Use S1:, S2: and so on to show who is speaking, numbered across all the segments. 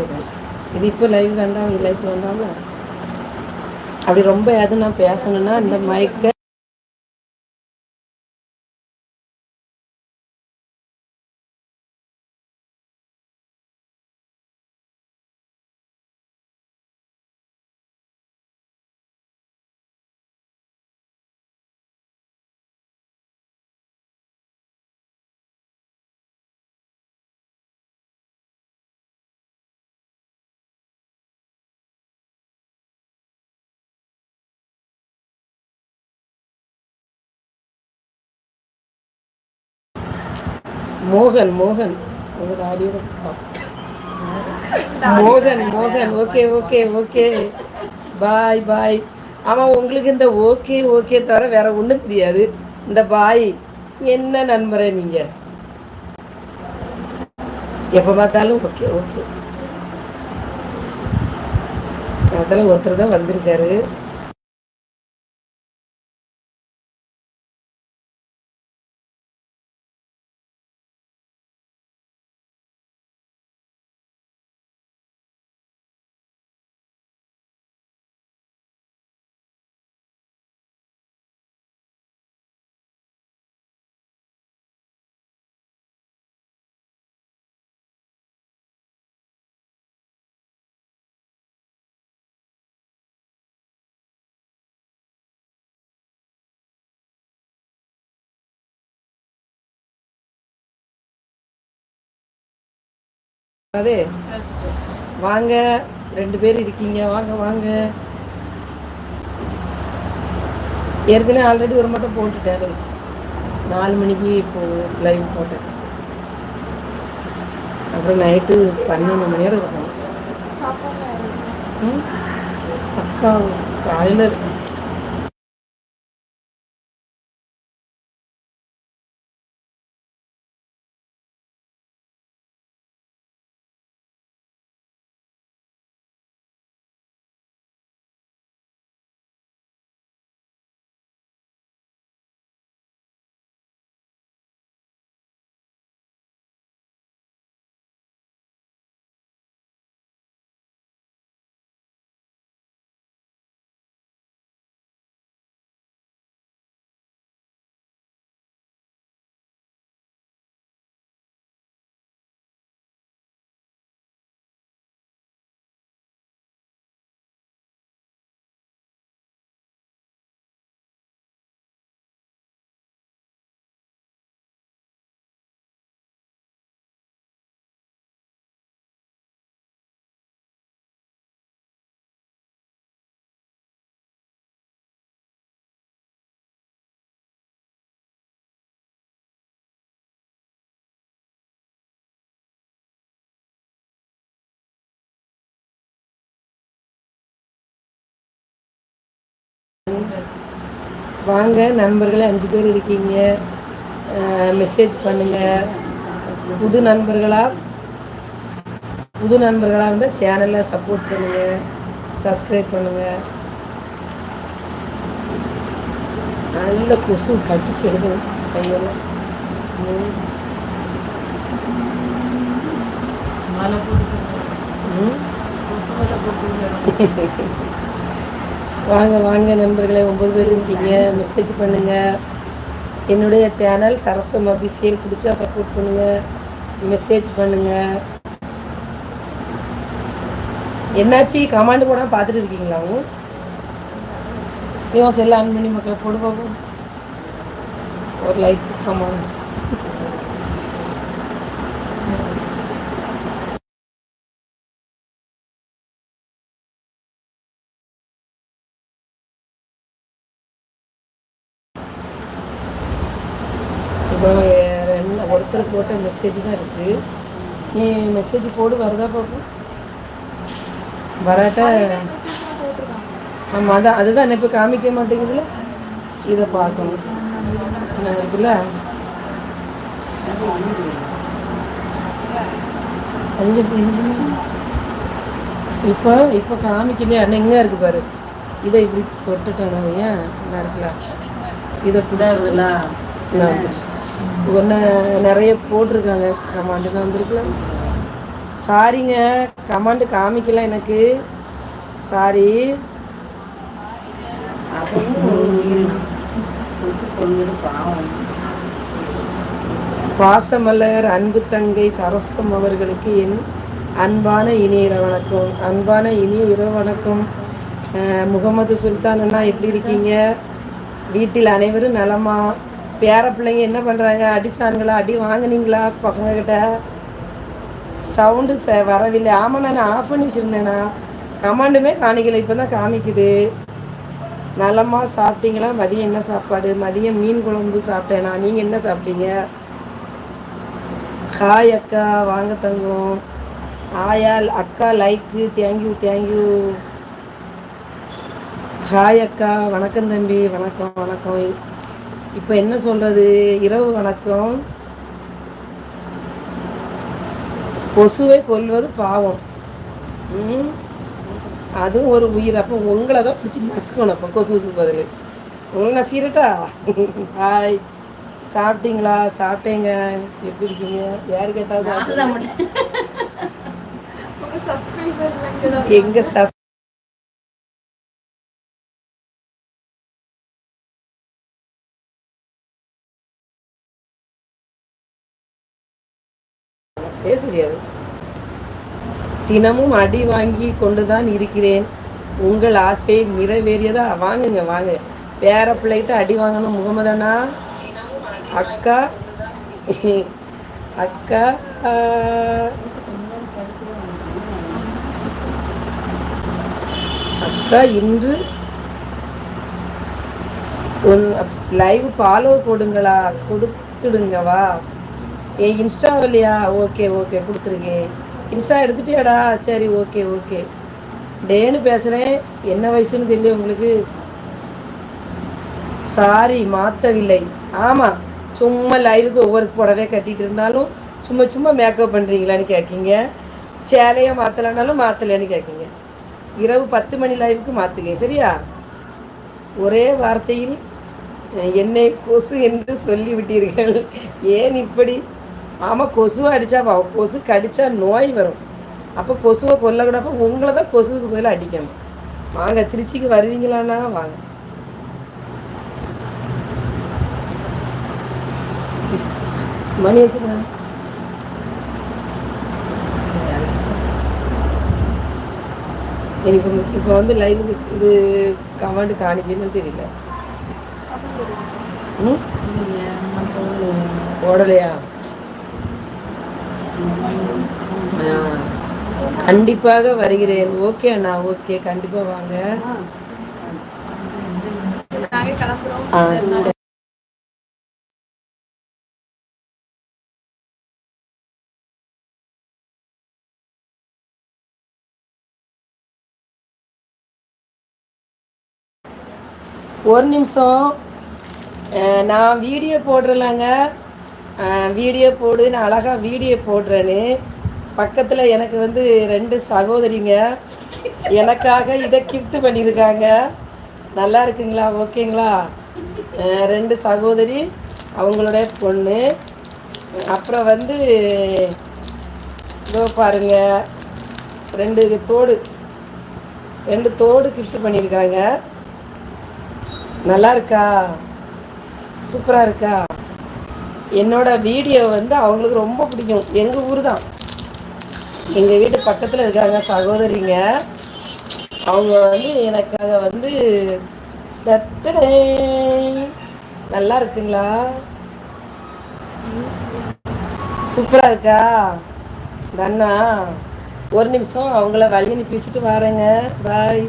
S1: போதும். இது இப்போ லைவ் வேண்டாம் லைஃப் வேண்டாம்ல அப்படி ரொம்ப எது நான் பேசணும்னா இந்த மைக்கை மோகன் மோகன். உங்களோட ஆடியோ மோகன் மோகன். Okay okay okay. பாய் பாய் ஆமாம் உங்களுக்கு இந்த ஓகே ஓகே தவிர வேற ஒன்றும் தெரியாது. இந்த பாய் என்ன நண்பரே நீங்கள் எப்போ பார்த்தாலும் ஓகே ஓகே. அதெல்லாம் ஒருத்தர் தான் வந்திருக்காரு. அதே. வாங்க ரெண்டு பேர் இருக்கீங்க. வாங்க வாங்க. ஏற்கனவே ஆல்ரெடி ஒரு மட்டும் போட்டுட்டேன் ரைஸ் நாலு மணிக்கு இப்போ லைவ் போட்டேன். அப்புறம் நைட்டு பன்னெண்டு மணி நேரம் இருக்கும்? அக்கா காலையில் வாங்க நண்பர்களே அஞ்சு பேர் இருக்கீங்க. மெசேஜ் பண்ணுங்க. புது நண்பர்களா புது நண்பர்களாக இருந்தால் சேனலை சப்போர்ட் பண்ணுங்க. சப்ஸ்கிரைப் பண்ணுங்க. நல்ல கொசு கட்டிச்சு எடுக்கணும் கையெல்லாம். ம். ம். வாங்க வாங்க நண்பர்களே ஒம்பது பேர் இருக்கீங்க. மெசேஜ் பண்ணுங்கள் என்னுடைய சேனல் சரசம் அபிஷியல் பிடிச்சா சப்போர்ட் பண்ணுங்கள் மெசேஜ் பண்ணுங்கள் என்னாச்சு? கமாண்டு கூட பார்த்துட்டு இருக்கீங்களா இவன் செல்ல ஆன் பண்ணி மக்களை போடு பார்ப்போம் ஒரு லைக் கமாண்ட் இப்போ ரெண்டு ஒருத்தர் போட்ட மெசேஜ் தான் இருக்குது நீ மெசேஜ் போடு வருதா பார்ப்போம் வராட்டா? ஆமாம் அதான் அதுதான் இப்போ காமிக்க மாட்டேங்குதுல இதை பார்க்கணும். என்ன இருக்குல்ல? அஞ்சு இப்போ இப்போ காமிக்கலையா அண்ணன் எங்கே இருக்கு பாரு. இதை இப்படி தொட்டுட்டானே ஏன் நல்லா இருக்குல்ல இதை பிடிச்சிட்டுல ஒன்று நிறைய போட்டிருக்காங்க. கமாண்டு தான் வந்திருக்கலாம் சாரிங்க கமாண்டு காமிக்கல எனக்கு. சாரி. பாசமலர் அன்பு தங்கை சரசம் அவர்களுக்கு என் அன்பான இனிய இரவு வணக்கம். அன்பான இனிய இரவு வணக்கம். முகமது சுல்தான் அண்ணா எப்படி இருக்கீங்க? வீட்டில் அனைவரும் நலமா? பேர பிள்ளைங்க என்ன பண்ணுறாங்க அடிச்சானுங்களா அடி வாங்கினீங்களா பசங்கக்கிட்ட சவுண்டு ச வரவில்லை. ஆமாம் நான் ஆஃப் பண்ணி வச்சுருந்தேண்ணா கமாண்டுமே காணிக்கல. இப்போ தான் காமிக்குது. நலமாக சாப்பிட்டீங்களா? மதியம் என்ன சாப்பாடு? மதியம் மீன் குழம்பு சாப்பிட்டேண்ணா நீங்கள் என்ன சாப்பிட்டீங்க? ஹாய் அக்கா. வாங்க தங்கம். ஆயால் அக்கா லைக்கு தேங்க்யூ தேங்க்யூ ஹாய் அக்கா. வணக்கம் தம்பி. வணக்கம் வணக்கம். இப்போ என்ன சொல்கிறது இரவு வணக்கம். கொசுவை கொல்வது பாவம். அதுவும் ஒரு உயிர். அப்போ உங்களை தான் பிடிச்சி நசுக்கணும் அப்போ கொசுவுக்கு பதில். உங்களை நசிக்கிறட்டா ஹாய். சாப்பிட்டீங்களா? சாப்பிட்டேங்க. எப்படி இருக்கீங்க? யாரு கேட்டா எங்க சப் தினமும் அடி வாங்கி கொண்டு தான் இருக்கிறேன். உங்கள் ஆசையை நிறைவேறியதா? வாங்குங்க வாங்க. பேர பிள்ளைகிட்ட அடி வாங்கணும் முகமதனா? அக்கா அக்கா அக்கா இன்று லைவ் ஃபாலோ போடுங்களா? கொடுத்துடுங்கவா ஏ இன்ஸ்டா இல்லையா ஓகே ஓகே கொடுத்துருக்கேன். இன்ஸ்டா எடுத்துட்டியாடா? சரி ஓகே ஓகே. டேன்னு பேசுகிறேன் என்ன வயசுன்னு தெரியல உங்களுக்கு. சாரி மாற்றவில்லை ஆமாம் சும்மா லைவுக்கு ஒவ்வொரு புடவை கட்டிகிட்டு இருந்தாலும் சும்மா சும்மா மேக்கப் பண்ணுறீங்களான்னு கேட்குங்க சேலையை மாற்றலைனாலும் மாற்றலைன்னு கேட்குங்க இரவு பத்து மணி லைவுக்கு மாற்றுங்க சரியா? ஒரே வார்த்தையில் என்னை கொசு என்று சொல்லிவிட்டீர்கள். ஏன் இப்படி? ஆமாம் கொசுவை அடித்தா பாவம் கொசு கடித்தா நோய் வரும். அப்போ கொசுவை கொல்லக்கூடாப்ப உங்களை தான் கொசுவுக்கு பதில் அடிக்கணும். வாங்க திருச்சிக்கு வருவீங்களான்னா வாங்க. மணி எத்துங்க எனக்கு இப்போ வந்து லைவுக்கு இது கமெண்ட் காணிக்கணும்னு தெரியல. ம்? போடலையா கண்டிப்பாக வருகிறேன். ஓகே அண்ணா ஓகே. கண்டிப்பாக வாங்க. ஒரு நிமிஷம். நான் வீடியோ போடுறலாங்க வீடியோ போடு நான் அழகாக வீடியோ போடுறேன்னு பக்கத்தில் எனக்கு வந்து ரெண்டு சகோதரிங்க. எனக்காக இதை கிஃப்ட் பண்ணியிருக்காங்க. நல்லா இருக்குங்களா? ஓகேங்களா? ரெண்டு சகோதரி அவங்களுடைய பொண்ணு. அப்புறம் வந்து இதோ பாருங்க. ரெண்டு தோடு. ரெண்டு தோடு கிஃப்ட் பண்ணியிருக்காங்க. நல்லா இருக்கா? சூப்பராக இருக்கா? என்னோட வீடியோ வந்து அவங்களுக்கு ரொம்ப பிடிக்கும். எங்கள் ஊர் தான். எங்கள் வீட்டு பக்கத்தில் இருக்காங்க சகோதரிங்க. அவங்க வந்து எனக்காக வந்து நல்லா இருக்குங்களா? சூப்பராக இருக்கா? தண்ணா ஒரு நிமிஷம் அவங்கள வழி அனுப்பி வரேங்க. பாய்.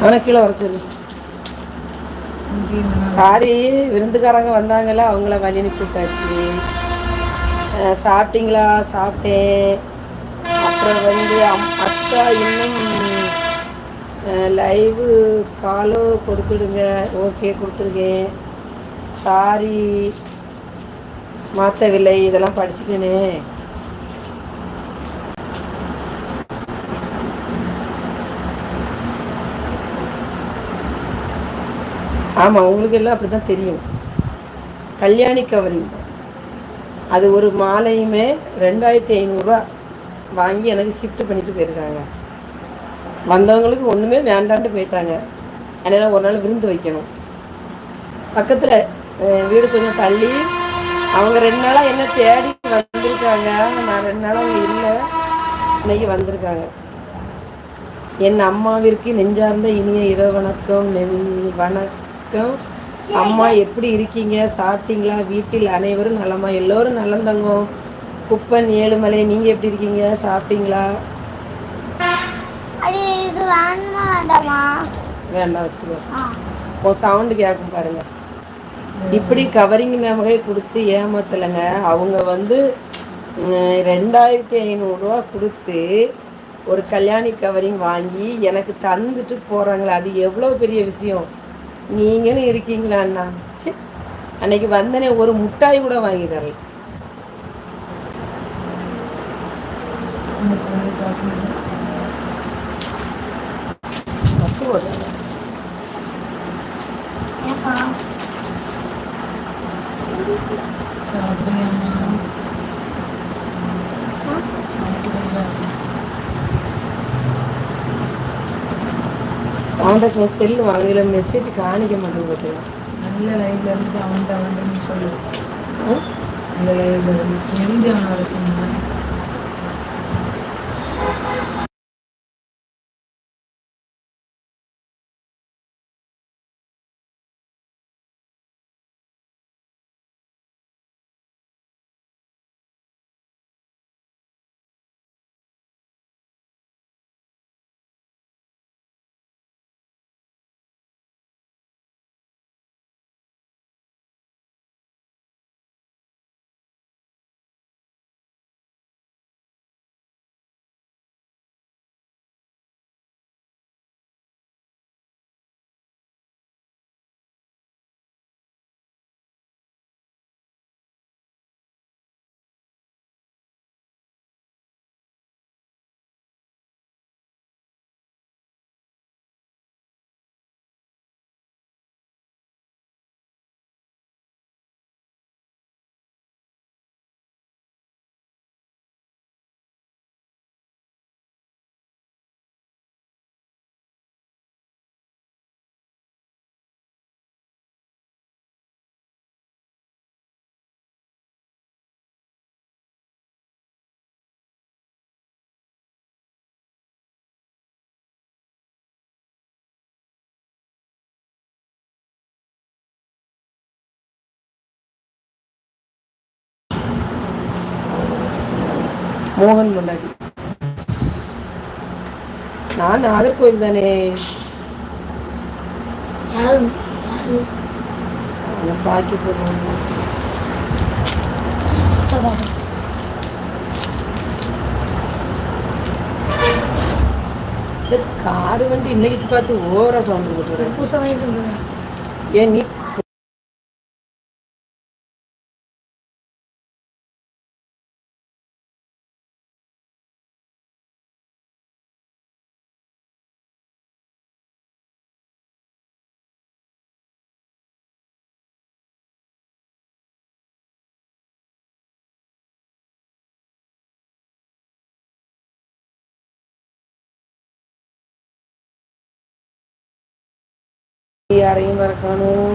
S1: அவனை கீழே வர சொல்லு. சாரி விருந்துக்காரங்க வந்தாங்கல்ல அவங்கள வழி அனுப்பிவிட்டாச்சு சாப்பிட்டீங்களா? சாப்பிட்டேன். அப்புறம் வந்து அம் அக்கா இன்னும் லைவு ஃபாலோ கொடுத்துடுங்க. ஓகே கொடுத்துருக்கேன். சாரி மாற்றவில்லை இதெல்லாம் படிச்சுட்டேனே. ஆமாம் உங்களுக்கு எல்லாம் அப்படி தான் தெரியும். கல்யாணி கவரிங் அது ஒரு மாலையுமே ரெண்டாயிரத்தி ஐநூறுரூவா வாங்கி எனக்கு கிஃப்ட் பண்ணிட்டு போயிருக்காங்க. வந்தவங்களுக்கு ஒன்றுமே வேண்டான்ட்டு போயிட்டாங்க. அதனால் ஒரு நாள் விருந்து வைக்கணும். பக்கத்தில் வீடு கொஞ்சம் தள்ளி அவங்க ரெண்டு நாளாக என்ன தேடி வந்திருக்காங்க? நான் ரெண்டு நாளாக அவங்க இல்லை. இன்னைக்கு வந்திருக்காங்க. என் அம்மாவிற்கு நெஞ்சார்ந்த இனிய இரவு வணக்கம் நெல் வணக்கம். அம்மா எப்படி இருக்கீங்க? சாப்பிட்டீங்களா? வீட்டில் அனைவரும் நலமா? எல்லோரும் நலந்தங்க. குப்பன் ஏழுமலை நீங்கள் எப்படி இருக்கீங்க? சாப்பிட்டீங்களா?
S2: வேண்டாமா?
S1: வச்சுக்கோ. உன் சவுண்டு கேட்கும் பாருங்க. இப்படி கவரிங் நகை கொடுத்து ஏமாத்தலைங்க. அவங்க வந்து ரெண்டாயிரத்தி ஐநூறுரூவா கொடுத்து ஒரு கல்யாணி கவரிங் வாங்கி எனக்கு தந்துட்டு போகிறாங்களே அது எவ்வளோ பெரிய விஷயம்? நீங்களும் இருக்கீங்களா அண்ணா? ச்சே. அன்னைக்கு வந்தனே ஒரு முட்டாய் கூட வாங்கி தரல. அவன்கிட்ட செல்லு வாங்கல மெசேஜ் காணிக்க மாட்டேங்குது பார்த்தீங்களா
S3: நல்ல லைவ்ல இருந்து அவன்கிட்ட அவன்கிட்ட சொல்லு
S1: ம்?
S3: நல்ல லைவ்ல இருந்து எந்த அவன் வர சொன்னான்
S1: மோகன் முன்னாடி நான் நாகர்கோவில் தானே. பாக்கி சொல்லுவாங்க காரு வண்டி இன்னைக்கு பார்த்து ஓவரா சவுண்டு போட்டுறேன் ஏன் நீ யாரையும் மறக்கணும்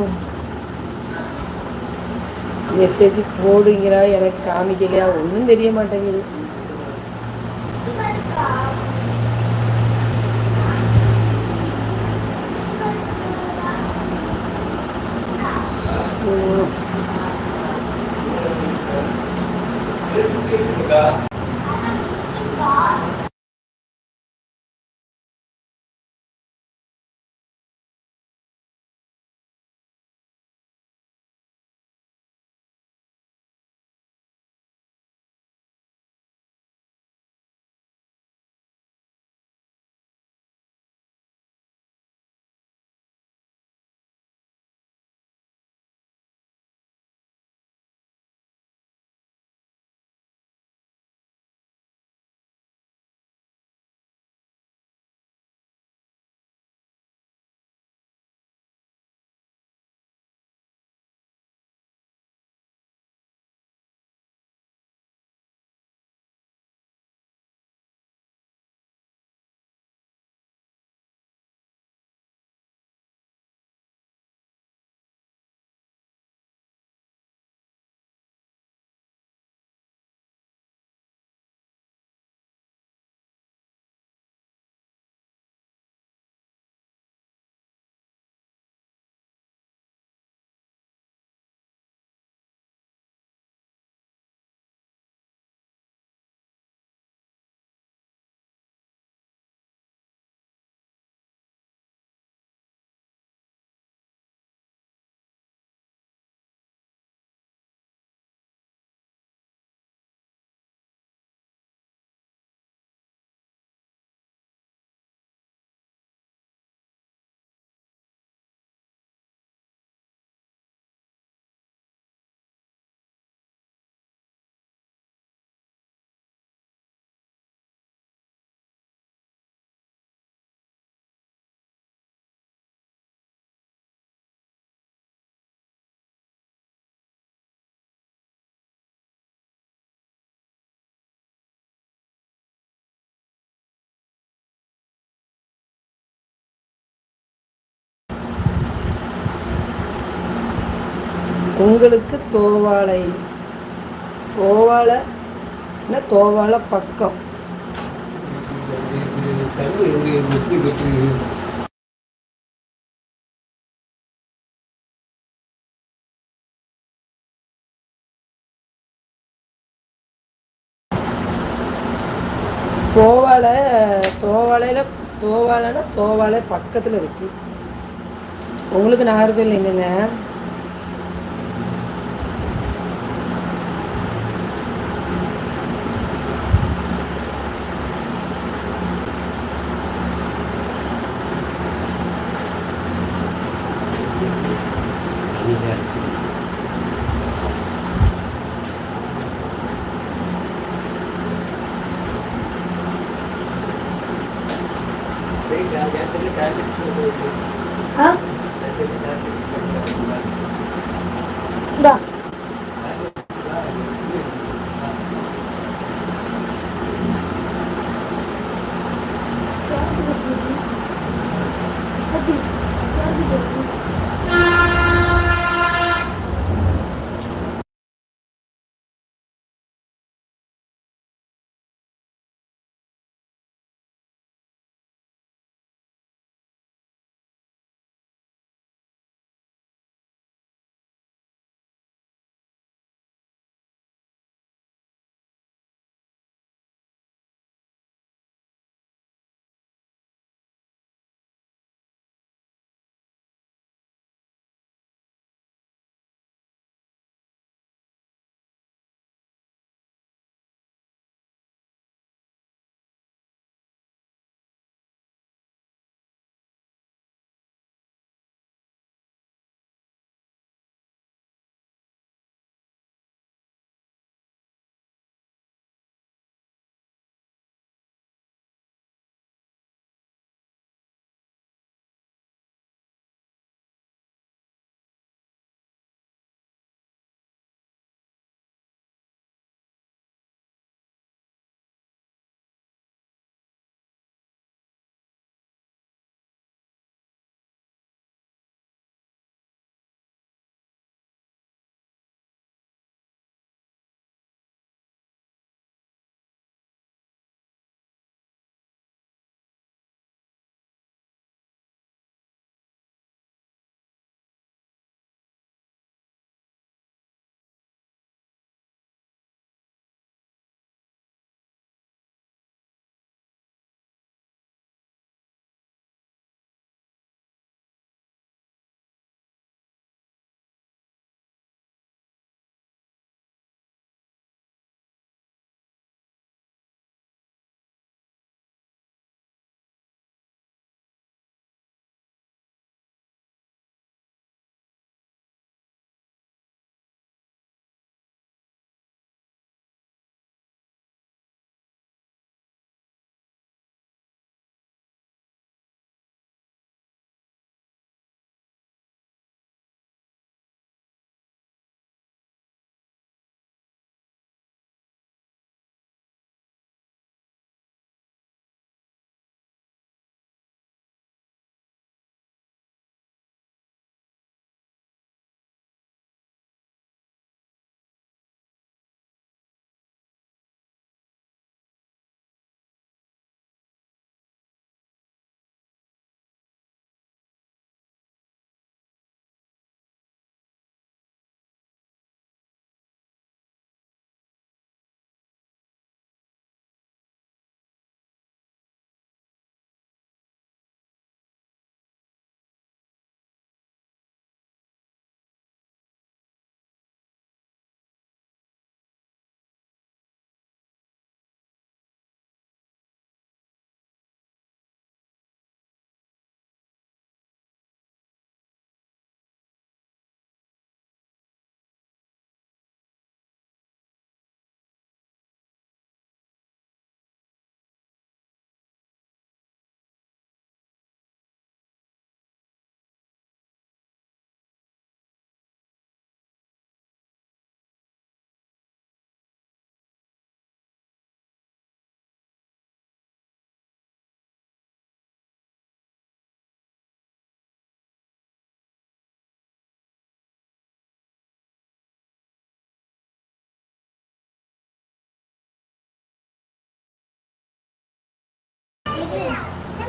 S1: மெசேஜ் போடுங்களா எனக்கு காமிக்கலையா? ஒன்றும் தெரிய மாட்டேங்குது. ம்.
S4: உங்களுக்கு தோவாளை தோவாளை என்ன தோவாளை பக்கம். தோவாளை தோவாளையில் தோவாலைன்னா தோவாளை பக்கத்தில் இருக்கு. உங்களுக்கு நாகர்கோவில் எங்கங்க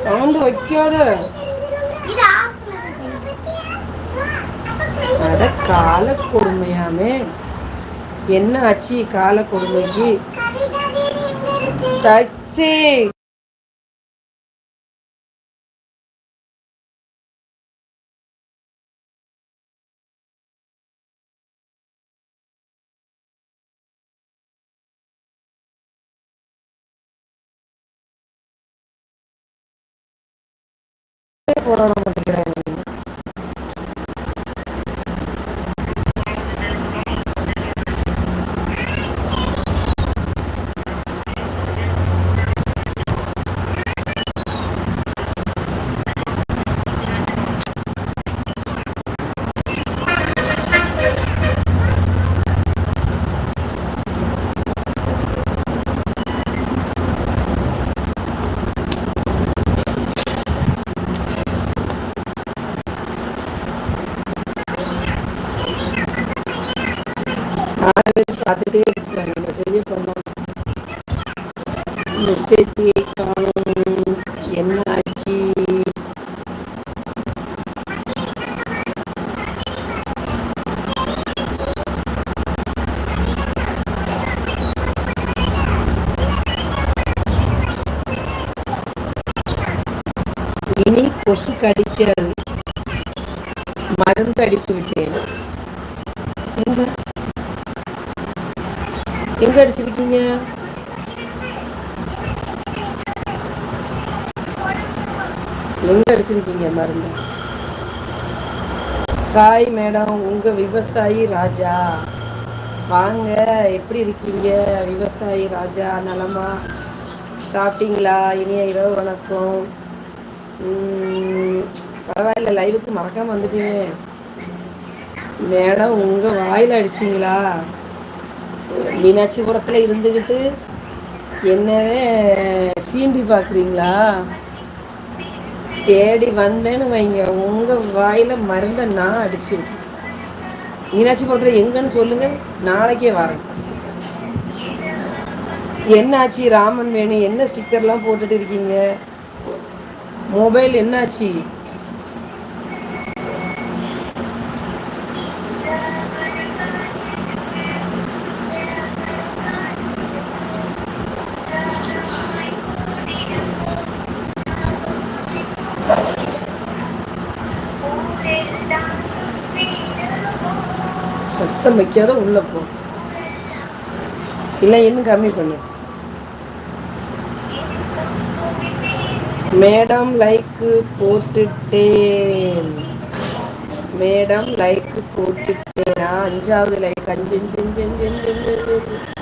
S1: சவுண்டு வைக்காத. அட கால கொடுமையாமே. என்ன ஆச்சு கால கொடுமைக்கு? தச்சி. போராட பார்த்துட்டே இருக்காங்க. மெசேஜே பண்ணோம் மெசேஜ் காணும் என்ன ஆச்சு? இனி கொசு கடிக்காது. மருந்து அடித்து விட்டேன். எங்க அடிச்சிருக்கீங்க? எங்க அடிச்சிருக்கீங்க மருந்து ஹாய் மேடம் உங்க விவசாயி ராஜா. வாங்க எப்படி இருக்கீங்க? விவசாயி ராஜா நலமா? சாப்பிட்டீங்களா? இனிய இரவு வணக்கம். பரவாயில்ல லைவுக்கு மறக்காம வந்துட்டீங்க. மேடம் உங்க வாயில அடிச்சீங்களா? மீனாட்சிபுரத்தில் இருந்துக்கிட்டு என்னவே சீண்டி பார்க்குறீங்களா தேடி வந்தேன்னு வைங்க. உங்கள் வாயில் மருந்தை நான் அடிச்சுக்கிட்டேன் மீனாட்சிபுரத்தில் எங்கன்னு சொல்லுங்கள் நாளைக்கே வரேன். என்னாச்சு? ராமன் வேணும் என்ன ஸ்டிக்கர்லாம் போட்டுட்டு இருக்கீங்க? மொபைல் என்னாச்சு? பிடிக்காத உள்ளே உள்ள போ. இல்லை இன்னும் கம்மி பண்ணு. மேடம் லைக்கு போட்டுட்டேன். மேடம் லைக் போட்டுட்டேனா. அஞ்சாவது லைக் அஞ்சு அஞ்சு அஞ்சு அஞ்சு அஞ்சு அஞ்சு அஞ்சு.